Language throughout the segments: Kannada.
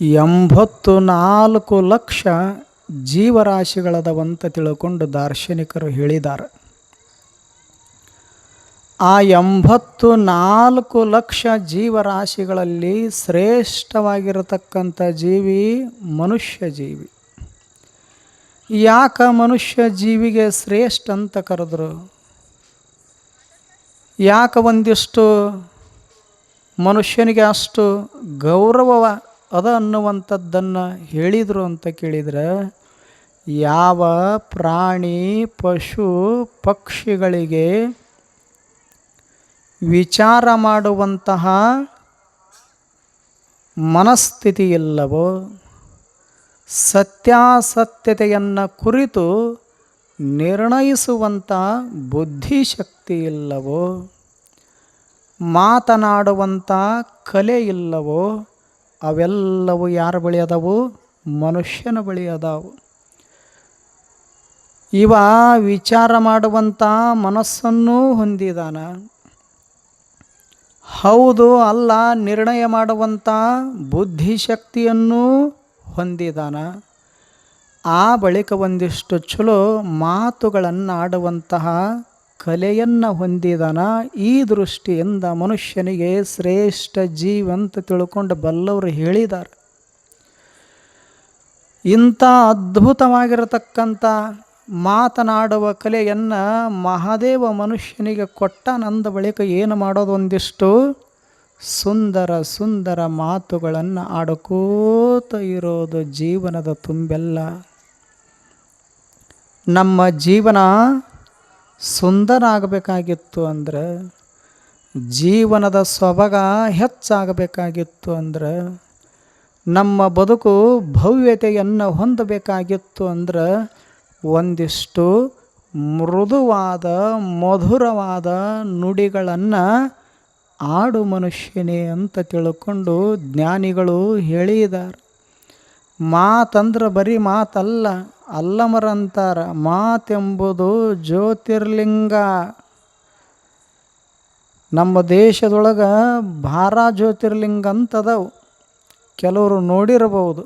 ಎಂಬತ್ತು ನಾಲ್ಕು ಲಕ್ಷ ಜೀವರಾಶಿಗಳದವಂತ ತಿಳ್ಕೊಂಡು ದಾರ್ಶನಿಕರು ಹೇಳಿದ್ದಾರೆ. ಆ ಎಂಬತ್ತು ನಾಲ್ಕು ಲಕ್ಷ ಜೀವರಾಶಿಗಳಲ್ಲಿ ಶ್ರೇಷ್ಠವಾಗಿರತಕ್ಕಂಥ ಜೀವಿ ಮನುಷ್ಯ ಜೀವಿ. ಯಾಕ ಮನುಷ್ಯ ಜೀವಿಗೆ ಶ್ರೇಷ್ಠ ಅಂತ ಕರೆದ್ರು? ಯಾಕೆ ಒಂದಿಷ್ಟು ಮನುಷ್ಯನಿಗೆ ಅಷ್ಟು ಗೌರವ ಅದ ಅನ್ನುವಂಥದ್ದನ್ನು ಹೇಳಿದರು ಅಂತ ಕೇಳಿದರೆ, ಯಾವ ಪ್ರಾಣಿ ಪಶು ಪಕ್ಷಿಗಳಿಗೆ ವಿಚಾರ ಮಾಡುವಂತಹ ಮನಸ್ಥಿತಿ ಇಲ್ಲವೋ ಸತ್ಯಾಸತ್ಯತೆಯನ್ನು ಕುರಿತು ನಿರ್ಣಯಿಸುವಂಥ ಬುದ್ಧಿಶಕ್ತಿ ಇಲ್ಲವೋ ಮಾತನಾಡುವಂಥ ಕಲೆ ಇಲ್ಲವೋ ಅವೆಲ್ಲವೂ ಯಾರ ಬಳಿ ಅದಾವು? ಮನುಷ್ಯನ ಬಳಿ ಅದಾವು. ಇವ ವಿಚಾರ ಮಾಡುವಂಥ ಮನಸ್ಸನ್ನು ಹೊಂದಿದಾನ. ಹೌದು ಅಲ್ಲ, ನಿರ್ಣಯ ಮಾಡುವಂಥ ಬುದ್ಧಿಶಕ್ತಿಯನ್ನೂ ಹೊಂದಿದಾನ. ಆ ಬಳಿಕ ಒಂದಿಷ್ಟು ಚಲೋ ಮಾತುಗಳನ್ನು ಆಡುವಂತಹ ಕಲೆಯನ್ನು ಹೊಂದಿದನ ಈ ದೃಷ್ಟಿಯಿಂದ ಮನುಷ್ಯನಿಗೆ ಶ್ರೇಷ್ಠ ಜೀವಂತ ತಿಳ್ಕೊಂಡು ಬಲ್ಲವರು ಹೇಳಿದ್ದಾರೆ. ಇಂಥ ಅದ್ಭುತವಾಗಿರತಕ್ಕಂಥ ಮಾತನಾಡುವ ಕಲೆಯನ್ನು ಮಹಾದೇವ ಮನುಷ್ಯನಿಗೆ ಕೊಟ್ಟ ನಂದ ಬಳಿಕ ಏನು ಮಾಡೋದೊಂದಿಷ್ಟು ಸುಂದರ ಸುಂದರ ಮಾತುಗಳನ್ನು ಆಡಕೋತ ಇರೋದು ಜೀವನದ ತುಂಬೆಲ್ಲ. ನಮ್ಮ ಜೀವನ ಸುಂದರ ಆಗಬೇಕಾಗಿತ್ತು ಅಂದ್ರೆ, ಜೀವನದ ಸೊಬಗ ಹೆಚ್ಚಾಗಬೇಕಾಗಿತ್ತು ಅಂದ್ರೆ, ನಮ್ಮ ಬದುಕು ಭವ್ಯತೆಯನ್ನು ಹೊಂದಬೇಕಾಗಿತ್ತು ಅಂದ್ರೆ, ಒಂದಿಷ್ಟು ಮೃದುವಾದ, ಮಧುರವಾದ ನುಡಿಗಳನ್ನು ಆಡು ಮನುಷ್ಯನೇ ಅಂತ ತಿಳ್ಕೊಂಡು ಜ್ಞಾನಿಗಳು ಹೇಳಿದ್ದಾರೆ. ಮಾತಂದ್ರೆ ಬರೀ ಮಾತಲ್ಲ, ಅಲ್ಲಮರಂತಾರ. ಮಾತೆಂಬುದು ಜ್ಯೋತಿರ್ಲಿಂಗ. ನಮ್ಮ ದೇಶದೊಳಗೆ ಭಾರ ಜ್ಯೋತಿರ್ಲಿಂಗ ಅಂತದವು ಕೆಲವರು ನೋಡಿರಬಹುದು,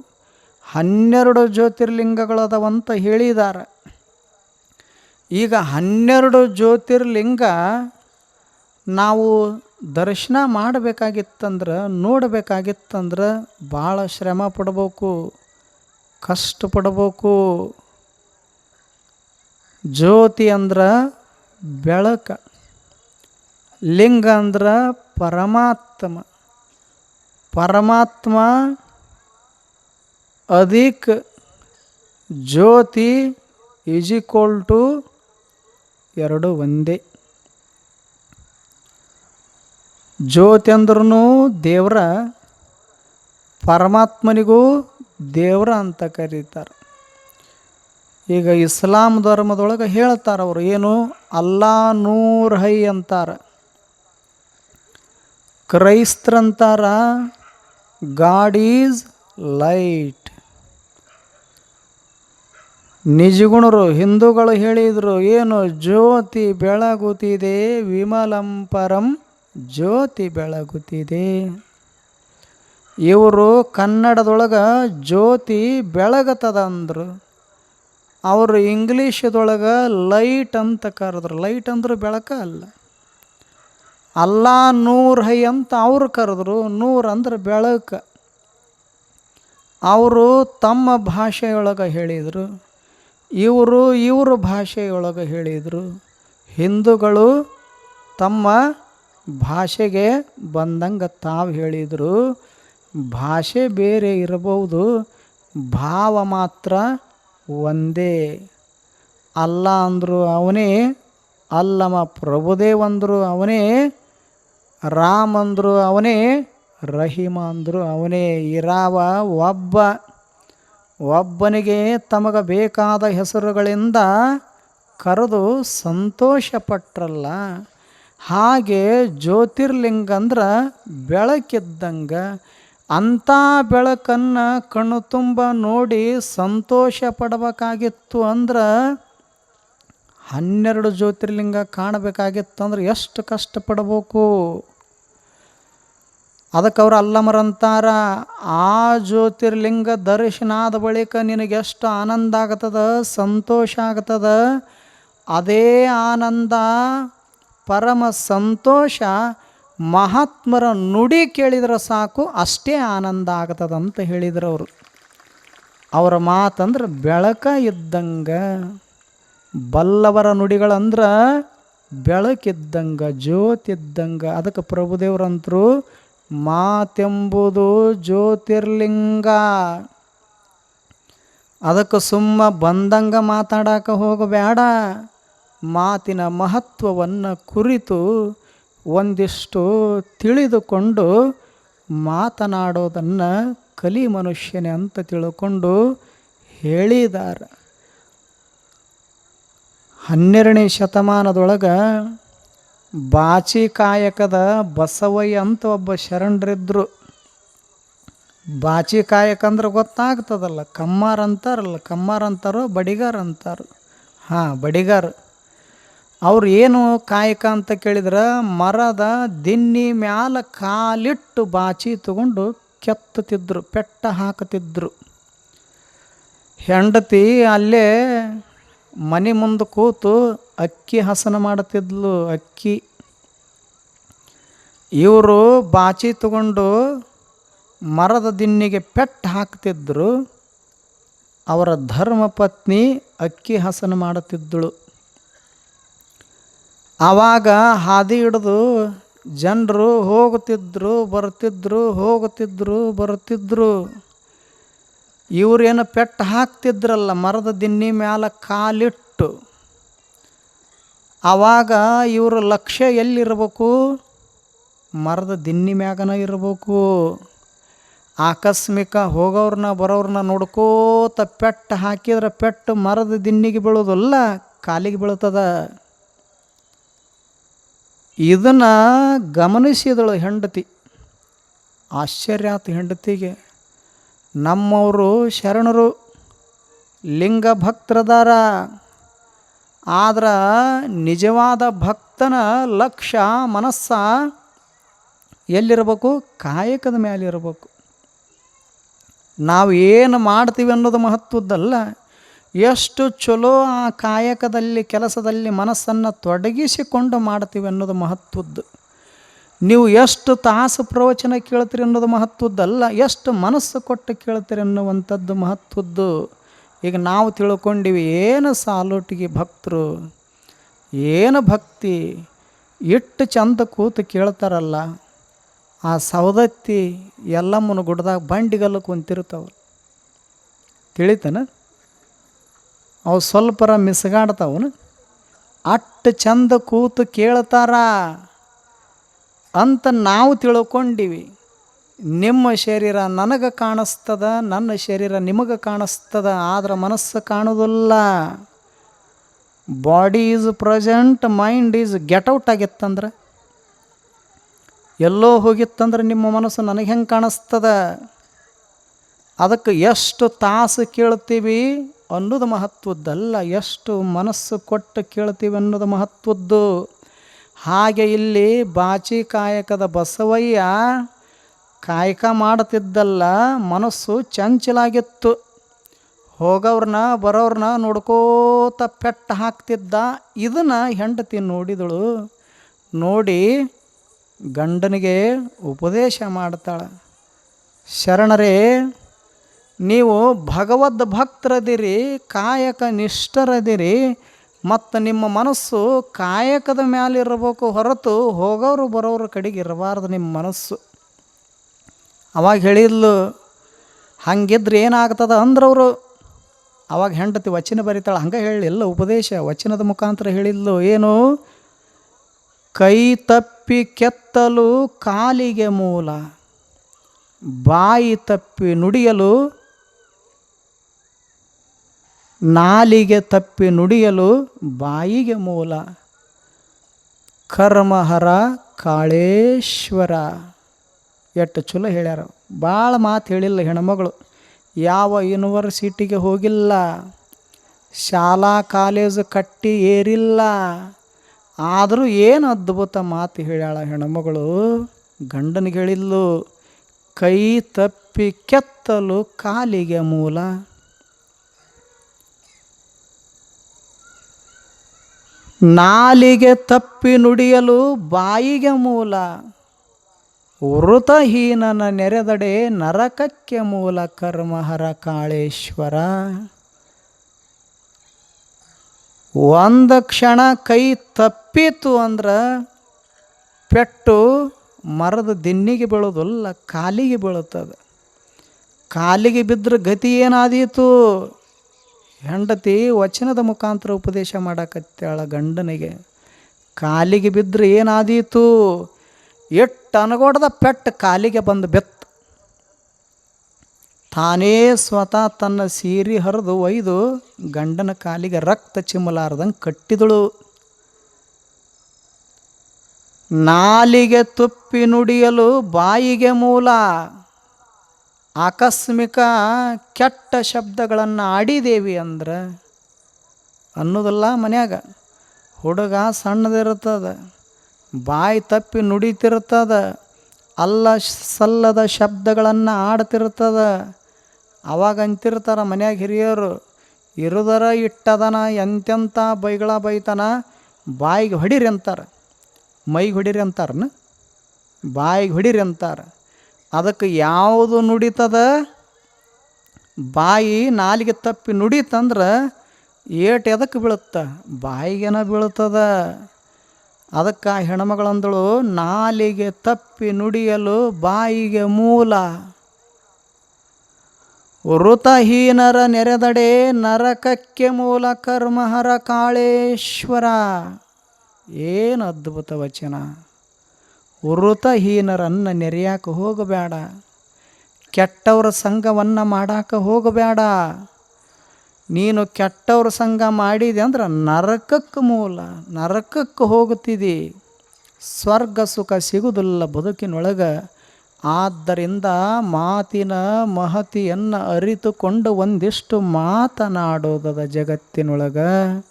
ಹನ್ನೆರಡು ಜ್ಯೋತಿರ್ಲಿಂಗಗಳದವಂತ ಹೇಳಿದ್ದಾರೆ ಈಗ ಹನ್ನೆರಡು ಜ್ಯೋತಿರ್ಲಿಂಗ ನಾವು ದರ್ಶನ ಮಾಡಬೇಕಾಗಿತ್ತಂದ್ರೆ, ನೋಡಬೇಕಾಗಿತ್ತಂದ್ರೆ ಭಾಳ ಶ್ರಮ ಪಡ್ಬೇಕು ಕಷ್ಟಪಡ್ಬೇಕು ಜ್ಯೋತಿ ಅಂದ್ರೆ ಬೆಳಕ, ಲಿಂಗ ಅಂದ್ರೆ ಪರಮಾತ್ಮ. ಪರಮಾತ್ಮ ಅಧಿಕ, ಜ್ಯೋತಿ ಈಸ್ ಈಕ್ವಲ್ ಟು ಎರಡು ಒಂದೇ. ಜ್ಯೋತಿ ಅಂದ್ರೂ ದೇವ್ರ ಪರಮಾತ್ಮನಿಗೂ ದೇವ್ರ ಅಂತ ಕರೀತಾರೆ. ಈಗ ಇಸ್ಲಾಂ ಧರ್ಮದೊಳಗೆ ಹೇಳ್ತಾರೆ ಅವರು ಏನು? ಅಲ್ಲಾ ನೂರ್ ಹೈ ಅಂತಾರೆ. ಕ್ರೈಸ್ತರಂತಾರ ಗಾಡ್ ಈಸ್ ಲೈಟ್. ನಿಜಗುಣರು, ಹಿಂದೂಗಳು ಹೇಳಿದರು ಏನು? ಜ್ಯೋತಿ ಬೆಳಗುತ್ತಿದೆ ವಿಮಲಂ ಪರಂ ಜ್ಯೋತಿ ಬೆಳಗುತ್ತಿದೆ. ಇವರು ಕನ್ನಡದೊಳಗೆ ಜ್ಯೋತಿ ಬೆಳಗತದ ಅಂದರು ಅವರು ಇಂಗ್ಲೀಷದೊಳಗೆ ಲೈಟ್ ಅಂತ ಕರೆದ್ರು. ಲೈಟ್ ಅಂದ್ರೆ ಬೆಳಕ ಅಲ್ಲ. ಅಲ್ಲ ನೂರು ಹೈ ಅಂತ ಅವರು ಕರೆದ್ರು. ನೂರ್ ಅಂದ್ರೆ ಬೆಳಕ. ಅವರು ತಮ್ಮ ಭಾಷೆಯೊಳಗೆ ಹೇಳಿದರು. ಇವರು ಇವ್ರ ಭಾಷೆಯೊಳಗೆ ಹೇಳಿದರು. ಹಿಂದೂಗಳು ತಮ್ಮ ಭಾಷೆಗೆ ಬಂದಂಗೆ ತಾವು ಹೇಳಿದರು, ಭಾಷೆ ಬೇರೆ ಇರಬಹುದು, ಭಾವ ಮಾತ್ರ ಒಂದೇ. ಅಲ್ಲ ಅಂದರು ಅವನೇ, ಅಲ್ಲಮ ಪ್ರಭುದೇವ್ ಅಂದರು ಅವನೇ, ರಾಮ್ ಅಂದರು ಅವನೇ, ರಹೀಮ ಅಂದರು ಅವನೇ. ಇರಾವ ಒಬ್ಬ, ಒಬ್ಬನಿಗೆ ತಮಗೆ ಬೇಕಾದ ಹೆಸರುಗಳಿಂದ ಕರೆದು ಸಂತೋಷಪಟ್ರಲ್ಲ. ಹಾಗೆ ಜ್ಯೋತಿರ್ಲಿಂಗ ಅಂದ್ರೆ ಬೆಳಕಿದ್ದಂಗೆ ಅಂಥ ಬೆಳಕನ್ನು ಕಣ್ಣು ತುಂಬ ನೋಡಿ ಸಂತೋಷ ಪಡಬೇಕಾಗಿತ್ತು ಅಂದ್ರೆ ಹನ್ನೆರಡು ಜ್ಯೋತಿರ್ಲಿಂಗ ಕಾಣಬೇಕಾಗಿತ್ತು ಅಂದ್ರೆ ಎಷ್ಟು ಕಷ್ಟಪಡಬೇಕು ಅದಕ್ಕೆ ಅವರು ಅಲ್ಲಮರಂತಾರ ಆ ಜ್ಯೋತಿರ್ಲಿಂಗ ದರ್ಶನ ಆದ ಬಳಿಕ ನಿನಗೆಷ್ಟು ಆನಂದ ಆಗ್ತದ, ಸಂತೋಷ ಆಗ್ತದ? ಅದೇ ಆನಂದ ಪರಮ ಸಂತೋಷ ಮಹಾತ್ಮರ ನುಡಿ ಕೇಳಿದ್ರೆ ಸಾಕು, ಅಷ್ಟೇ ಆನಂದ ಆಗ್ತದಂತ ಹೇಳಿದರು ಅವರು. ಅವರ ಮಾತಂದ್ರೆ ಬೆಳಕ ಇದ್ದಂಗೆ, ಬಲ್ಲವರ ನುಡಿಗಳಂದ್ರೆ ಬೆಳಕಿದ್ದಂಗೆ ಜ್ಯೋತಿದ್ದಂಗೆ ಅದಕ್ಕೆ ಪ್ರಭುದೇವರಂತರು ಮಾತೆಂಬುದು ಜ್ಯೋತಿರ್ಲಿಂಗ. ಅದಕ್ಕೆ ಸುಮ್ಮ ಬಂದಂಗೆ ಮಾತಾಡಕ್ಕೆ ಹೋಗಬೇಡ. ಮಾತಿನ ಮಹತ್ವವನ್ನು ಕುರಿತು ಒಂದಿಷ್ಟು ತಿಳಿದುಕೊಂಡು ಮಾತನಾಡೋದನ್ನು ಕಲಿ ಮನುಷ್ಯನೇ ಅಂತ ತಿಳ್ಕೊಂಡು ಹೇಳಿದ್ದಾರೆ ಹನ್ನೆರಡನೇ ಶತಮಾನದೊಳಗೆ ಬಾಚಿ ಕಾಯಕದ ಬಸವಯ್ಯ ಅಂತ ಒಬ್ಬ ಶರಣರಿದ್ದರು ಬಾಚಿ ಕಾಯಕ ಅಂದ್ರೆ ಗೊತ್ತಾಗ್ತದಲ್ಲ, ಕಮ್ಮಾರ್ ಅಂತಾರಲ್ಲ, ಕಮ್ಮಾರ್ ಅಂತಾರೋ ಬಡಿಗಾರ್ ಅಂತಾರೋ. ಹಾಂ, ಬಡಿಗಾರ. ಅವ್ರು ಏನು ಕಾಯಕ ಅಂತ ಕೇಳಿದ್ರೆ, ಮರದ ದಿನ್ನಿ ಮ್ಯಾಲ ಕಾಲಿಟ್ಟು ಬಾಚಿ ತಗೊಂಡು ಕೆತ್ತುತ್ತಿದ್ದರು ಪೆಟ್ಟ ಹಾಕುತ್ತಿದ್ರು. ಹೆಂಡತಿ ಅಲ್ಲೇ ಮನೆ ಮುಂದೆ ಕೂತು ಅಕ್ಕಿ ಹಸನ ಮಾಡುತ್ತಿದ್ಲು, ಅಕ್ಕಿ. ಇವರು ಬಾಚಿ ತಗೊಂಡು ಮರದ ದಿನ್ನಿಗೆ ಪೆಟ್ಟು ಹಾಕ್ತಿದ್ರು ಅವರ ಧರ್ಮಪತ್ನಿ ಅಕ್ಕಿ ಹಸನ ಮಾಡುತ್ತಿದ್ದಳು. ಆವಾಗ ಹಾದಿ ಹಿಡಿದು ಜನರು ಹೋಗುತ್ತಿದ್ದರು ಬರ್ತಿದ್ರು ಹೋಗುತ್ತಿದ್ದರು ಬರುತ್ತಿದ್ದರು ಇವ್ರೇನು ಪೆಟ್ಟು ಹಾಕ್ತಿದ್ರಲ್ಲ, ಮರದ ದಿನ್ನಿ ಮ್ಯಾಲ ಕಾಲಿಟ್ಟು. ಆವಾಗ ಇವರ ಲಕ್ಷ್ಯ ಎಲ್ಲಿರಬೇಕು? ಮರದ ದಿನ್ನಿ ಮ್ಯಾಗನ ಇರಬೇಕು. ಆಕಸ್ಮಿಕ ಹೋಗೋರನ್ನ ಬರೋರನ್ನ ನೋಡ್ಕೋತ ಪೆಟ್ಟು ಹಾಕಿದ್ರೆ ಪೆಟ್ಟು ಮರದ ದಿನ್ನಿಗೆ ಬೀಳೋದಲ್ಲ, ಕಾಲಿಗೆ ಬೀಳ್ತದ. ಇದನ್ನು ಗಮನಿಸಿದಳು ಹೆಂಡತಿ. ಆಶ್ಚರ್ಯ ಆತು ಹೆಂಡತಿಗೆ. ನಮ್ಮವರು ಶರಣರು, ಲಿಂಗ ಭಕ್ತರದಾರ. ಆದ್ರೆ ನಿಜವಾದ ಭಕ್ತನ ಲಕ್ಷ ಮನಸ್ಸ ಎಲ್ಲಿರಬೇಕು? ಕಾಯಕದ ಮೇಲೆ ಇರಬೇಕು ನಾವು ಏನು ಮಾಡ್ತೀವಿ ಅನ್ನೋದು ಮಹತ್ವದ್ದಲ್ಲ. ಎಷ್ಟು ಚಲೋ ಆ ಕಾಯಕದಲ್ಲಿ, ಕೆಲಸದಲ್ಲಿ ಮನಸ್ಸನ್ನು ತೊಡಗಿಸಿಕೊಂಡು ಮಾಡ್ತೀವಿ ಅನ್ನೋದು ಮಹತ್ವದ್ದು. ನೀವು ಎಷ್ಟು ತಾಸು ಪ್ರವಚನ ಕೇಳ್ತೀರಿ ಅನ್ನೋದು ಮಹತ್ವದ್ದಲ್ಲ, ಎಷ್ಟು ಮನಸ್ಸು ಕೊಟ್ಟು ಕೇಳ್ತೀರಿ ಅನ್ನುವಂಥದ್ದು ಮಹತ್ವದ್ದು. ಈಗ ನಾವು ತಿಳ್ಕೊಂಡಿವಿ, ಏನು ಸಾಲೋಟಿಗೆ ಭಕ್ತರು, ಏನು ಭಕ್ತಿ, ಇಟ್ಟು ಚಂದ ಕೂತು ಕೇಳ್ತಾರಲ್ಲ, ಆ ಸವದತ್ತಿ ಎಲ್ಲಮ್ಮನ ಗುಡ್ದಾಗ ಬಂಡಿಗಲ್ಲ ಕುಂತಿರ್ತಾವ. ತಿಳಿತನ? ಅವು ಸ್ವಲ್ಪರ ಮಿಸ್ಗಾಡ್ತಾವನು? ಅಷ್ಟು ಚಂದ ಕೂತು ಕೇಳ್ತಾರ. ಅಂತ ನಾವು ತಿಳ್ಕೊಂಡಿವಿ. ನಿಮ್ಮ ಶರೀರ ನನಗೆ ಕಾಣಿಸ್ತದ, ನನ್ನ ಶರೀರ ನಿಮಗೆ ಕಾಣಿಸ್ತದ, ಆದ್ರೆ ಮನಸ್ಸು ಕಾಣೋದಿಲ್ಲ. Body is present mind is out ಆಗಿತ್ತಂದ್ರೆ? ಎಲ್ಲೋ ಹೋಗಿತ್ತಂದ್ರೆ ನಿಮ್ಮ ಮನಸ್ಸು ನನಗೆ ಹೆಂಗೆ ಕಾಣಿಸ್ತದ? ಅದಕ್ಕೆ ಎಷ್ಟು ತಾಸು ಕೇಳ್ತೀವಿ? ಅನ್ನೋದು ಮಹತ್ವದ್ದಲ್ಲ. ಎಷ್ಟು ಮನಸ್ಸು ಕೊಟ್ಟು ಕೇಳ್ತೀವಿ ಅನ್ನೋದು ಮಹತ್ವದ್ದು. ಹಾಗೆ ಇಲ್ಲಿ ಬಾಚಿ ಕಾಯಕದ ಬಸವಯ್ಯ ಕಾಯಕ ಮಾಡುತ್ತಿದ್ದಲ್ಲ ಮನಸ್ಸು ಚಂಚಲಾಗಿತ್ತು. ಹೋಗೋವ್ರನ್ನ ಬರೋರ್ನ ನೋಡ್ಕೋತ ಪೆಟ್ಟು ಹಾಕ್ತಿದ್ದ. ಇದನ್ನು ಹೆಂಡತಿ ನೋಡಿದಳು. ನೋಡಿ ಗಂಡನಿಗೆ ಉಪದೇಶ ಮಾಡ್ತಾಳೆ. ಶರಣರೇ ನೀವು ಭಗವದ್ ಭಕ್ತರದಿರಿ, ಕಾಯಕ ನಿಷ್ಠರದಿರಿ, ಮತ್ತು ನಿಮ್ಮ ಮನಸ್ಸು ಕಾಯಕದ ಮ್ಯಾಲಿರಬೇಕು ಹೊರತು ಹೋಗೋರು ಬರೋರು ಕಡೆಗೆ ಇರಬಾರ್ದು ನಿಮ್ಮ ಮನಸ್ಸು. ಅವಾಗ ಹೇಳಿದ್ಲು, ಹಂಗಿದ್ರೆ ಏನಾಗ್ತದ? ಅಂದ್ರವರು. ಅವಾಗ ಹೆಂಡತಿ ವಚನ ಬರಿತಾಳೆ, ಹಂಗೆ ಹೇಳಿಲ್ಲ ಉಪದೇಶ ವಚನದ ಮುಖಾಂತರ ಹೇಳಿದ್ಲು, ಏನು? ಕೈ ತಪ್ಪಿ ಕೆತ್ತಲು ಕಾಲಿಗೆ ಮೂಲ, ಬಾಯಿ ತಪ್ಪಿ ನುಡಿಯಲು ನಾಲಿಗೆ ತಪ್ಪಿ ನುಡಿಯಲು ಬಾಯಿಗೆ ಮೂಲ. ಕರ್ಮಹರ ಕಾಳೇಶ್ವರ. ಎಷ್ಟು ಚಲೋ ಹೇಳ್ಯಾರ. ಭಾಳ ಮಾತು ಹೇಳಿಲ್ಲ ಹೆಣ್ಮಗಳು. ಯಾವ ಯೂನಿವರ್ಸಿಟಿಗೆ ಹೋಗಿಲ್ಲ. ಶಾಲಾ ಕಾಲೇಜು ಕಟ್ಟಿ ಏರಿಲ್ಲ. ಆದರೂ ಏನು ಅದ್ಭುತ ಮಾತು ಹೇಳ್ಯಾಳ ಹೆಣ್ಮಗಳು. ಗಂಡನಿಗೆ ಹೇಳಿದ್ಲು, ಕೈ ತಪ್ಪಿ ಕೆತ್ತಲು ಕಾಲಿಗೆ ಮೂಲ. ನಾಲಿಗೆ ತಪ್ಪಿ ನುಡಿಯಲು ಬಾಯಿಗೆ ಮೂಲ. ವೃತಹೀನನ ನೆರೆದಡೆ ನರಕಕ್ಕೆ ಮೂಲ ಕರ್ಮಹರ ಕಾಳೇಶ್ವರ. ಒಂದು ಕ್ಷಣ ಕೈ ತಪ್ಪಿತು ಅಂದ್ರೆ ಪೆಟ್ಟು ಮರದ ದಿನ್ನಿಗೆ ಬೀಳೋದಲ್ಲ ಕಾಲಿಗೆ ಬೀಳುತ್ತದೆ. ಕಾಲಿಗೆ ಬಿದ್ದರೆ ಗತಿ ಏನಾದೀತು? ಹೆಂಡತಿ ವಚನದ ಮುಖಾಂತರ ಉಪದೇಶ ಮಾಡಕತ್ತಾಳ ಗಂಡನಿಗೆ. ಕಾಲಿಗೆ ಬಿದ್ದರೆ ಏನಾದೀತು? ಎಟ್ಟು ಅನಗೋಡದ ಪೆಟ್ಟು ಕಾಲಿಗೆ ಬಂದು ಬೆತ್ತು. ತಾನೇ ಸ್ವತಃ ತನ್ನ ಸೀರೆ ಹರಿದು ಒಯ್ದು ಗಂಡನ ಕಾಲಿಗೆ ರಕ್ತ ಚಿಮ್ಮಲಾರ್ದಂಗೆ ಕಟ್ಟಿದಳು. ನಾಲಿಗೆ ತುಪ್ಪಿ ನುಡಿಯಲು ಬಾಯಿಗೆ ಮೂಲ. ಆಕಸ್ಮಿಕ ಕೆಟ್ಟ ಶಬ್ದಗಳನ್ನು ಆಡಿದೇವಿ ಅಂದ್ರೆ ಅನ್ನೋದಲ್ಲ ಮನ್ಯಾಗ. ಹುಡುಗ ಸಣ್ಣದಿರ್ತದ, ಬಾಯಿ ತಪ್ಪಿ ನುಡಿತಿರ್ತದ, ಅಲ್ಲ ಸಲ್ಲದ ಶಬ್ದಗಳನ್ನು ಆಡ್ತಿರ್ತದ. ಅವಾಗ ಅಂತಿರ್ತಾರ ಮನ್ಯಾಗ ಹಿರಿಯರು, ಇರುದರ ಇಟ್ಟದನ ಎಂತೆಂಥ ಬೈಗಳ ಬೈತನ, ಬಾಯಿಗೆ ಹೊಡಿರಿ ಅಂತಾರೆ. ಮೈಗೆ ಹೊಡಿರಿ ಅಂತಾರನ? ಬಾಯಿಗೆ ಹೊಡಿರಿ ಅಂತಾರೆ. ಅದಕ್ಕೆ ಯಾವುದು ನುಡಿತದ? ಬಾಯಿ ನಾಲಿಗೆ ತಪ್ಪಿ ನುಡಿತಂದ್ರೆ ಏಟ್ ಎದಕ್ಕೆ ಬೀಳುತ್ತೆ? ಬಾಯಿಗೆನ ಬೀಳ್ತದ ಅದಕ್ಕೆ ಆ ಹೆಣ್ಮಗಳಂದಳು ನಾಲಿಗೆ ತಪ್ಪಿ ನುಡಿಯಲು ಬಾಯಿಗೆ ಮೂಲ. ವೃತಹೀನರ ನೆರೆದಡೆ ನರಕಕ್ಕೆ ಮೂಲ ಕರ್ಮಹರ ಕಾಳೇಶ್ವರ. ಏನು ಅದ್ಭುತ ವಚನ. ವೃತಹೀನರನ್ನು ನೆರೆಯಾಕ ಹೋಗಬೇಡ. ಕೆಟ್ಟವರ ಸಂಘವನ್ನು ಮಾಡಾಕ ಹೋಗಬೇಡ. ನೀನು ಕೆಟ್ಟವ್ರ ಸಂಘ ಮಾಡಿದೆ ಅಂದ್ರೆ ನರಕಕ್ಕೆ ಮೂಲ, ನರಕಕ್ಕೆ ಹೋಗುತ್ತಿದ್ದಿ ಸ್ವರ್ಗ ಸುಖ ಸಿಗುವುದಿಲ್ಲ ಬದುಕಿನೊಳಗೆ. ಆದ್ದರಿಂದ ಮಾತಿನ ಮಹತಿಯನ್ನು ಅರಿತುಕೊಂಡು ಒಂದಿಷ್ಟು ಮಾತನಾಡೋದದ ಜಗತ್ತಿನೊಳಗೆ.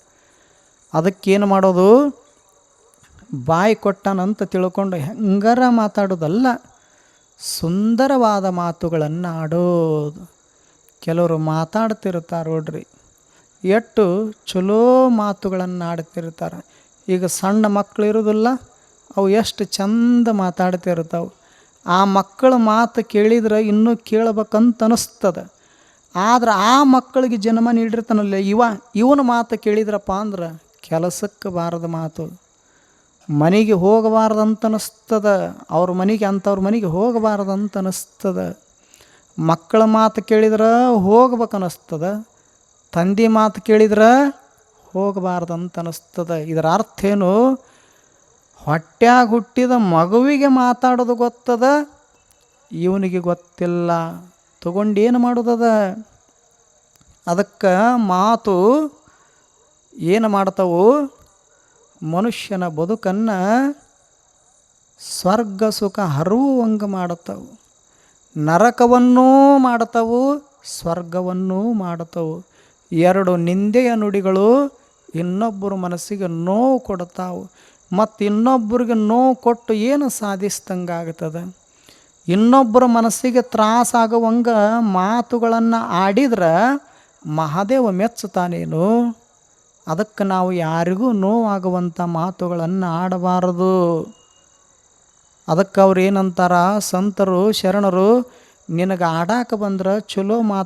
ಅದಕ್ಕೇನು ಮಾಡೋದು? ಬಾಯಿ ಕೊಟ್ಟನಂತ ತಿಳ್ಕೊಂಡು ಹೆಂಗರ ಮಾತಾಡೋದಲ್ಲ, ಸುಂದರವಾದ ಮಾತುಗಳನ್ನು ಆಡೋದು. ಕೆಲವರು ಮಾತಾಡ್ತಿರ್ತಾರೆ ನೋಡ್ರಿ, ಎಷ್ಟು ಚಲೋ ಮಾತುಗಳನ್ನು ಆಡ್ತಿರ್ತಾರೆ. ಈಗ ಸಣ್ಣ ಮಕ್ಕಳು ಇರೋದಿಲ್ಲ, ಅವು ಎಷ್ಟು ಚಂದ ಮಾತಾಡ್ತಿರ್ತಾವೆ. ಆ ಮಕ್ಕಳ ಮಾತು ಕೇಳಿದ್ರೆ ಇನ್ನೂ ಕೇಳ್ಬೇಕಂತ ಅನಿಸ್ತದೆ ಆದ್ರೆ ಆ ಮಕ್ಕಳಿಗೆ ಜನ್ಮ ನೀಡಿರ್ತಾನಲ್ಲ ಇವ, ಇವನ ಮಾತು ಕೇಳಿದ್ರಪ್ಪ ಅಂದ್ರೆ ಕೆಲಸಕ್ಕೆ ಬಾರದ ಮಾತು. ಮನೆಗೆ ಹೋಗಬಾರ್ದಂತ ಅನಿಸ್ತದ ಅವ್ರ ಮನೆಗೆ, ಅಂಥವ್ರ ಮನೆಗೆ ಹೋಗಬಾರ್ದಂತ ಅನಿಸ್ತದ ಮಕ್ಕಳ ಮಾತು ಕೇಳಿದ್ರೆ ಹೋಗ್ಬೇಕನ್ನಿಸ್ತದ ತಂದೆ ಮಾತು ಕೇಳಿದ್ರೆ ಹೋಗಬಾರ್ದಂತ ಅನಿಸ್ತದ ಇದರ ಅರ್ಥ ಏನು? ಹೊಟ್ಯಾಗ ಹುಟ್ಟಿದ ಮಗುವಿಗೆ ಮಾತಾಡೋದು ಗೊತ್ತದ, ಇವನಿಗೆ ಗೊತ್ತಿಲ್ಲ. ತಗೊಂಡೇನು ಮಾಡೋದದ? ಅದಕ್ಕೆ ಮಾತು ಏನು ಮಾಡ್ತಾವು? ಮನುಷ್ಯನ ಬದುಕನ್ನು ಸ್ವರ್ಗ, ಸುಖ ಹರುವಂಗ ಮಾಡುತ್ತವು. ನರಕವನ್ನೂ ಮಾಡ್ತವು ಸ್ವರ್ಗವನ್ನೂ ಮಾಡ್ತವು ಎರಡು ನಿಂದೆಯ ನುಡಿಗಳು ಇನ್ನೊಬ್ಬರ ಮನಸ್ಸಿಗೆ ನೋವು ಕೊಡ್ತಾವು ಮತ್ತು ಇನ್ನೊಬ್ಬರಿಗೆ ನೋವು ಕೊಟ್ಟು ಏನು ಸಾಧಿಸ್ದಂಗಾಗ್ತದೆ ಇನ್ನೊಬ್ಬರ ಮನಸ್ಸಿಗೆ ತ್ರಾಸಾಗುವಂಗೆ ಮಾತುಗಳನ್ನು ಆಡಿದ್ರೆ ಮಹಾದೇವ ಮೆಚ್ಚುತ್ತಾನೇನು? ಅದಕ್ಕೆ ನಾವು ಯಾರಿಗೂ ನೋವಾಗುವಂಥ ಮಾತುಗಳನ್ನು ಆಡಬಾರದು. ಅದಕ್ಕೆ ಅವ್ರು ಏನಂತಾರ, ಸಂತರು, ಶರಣರು, ನಿನಗೆ ಆಡಾಕ ಬಂದ್ರೆ ಚಲೋ ಮಾತು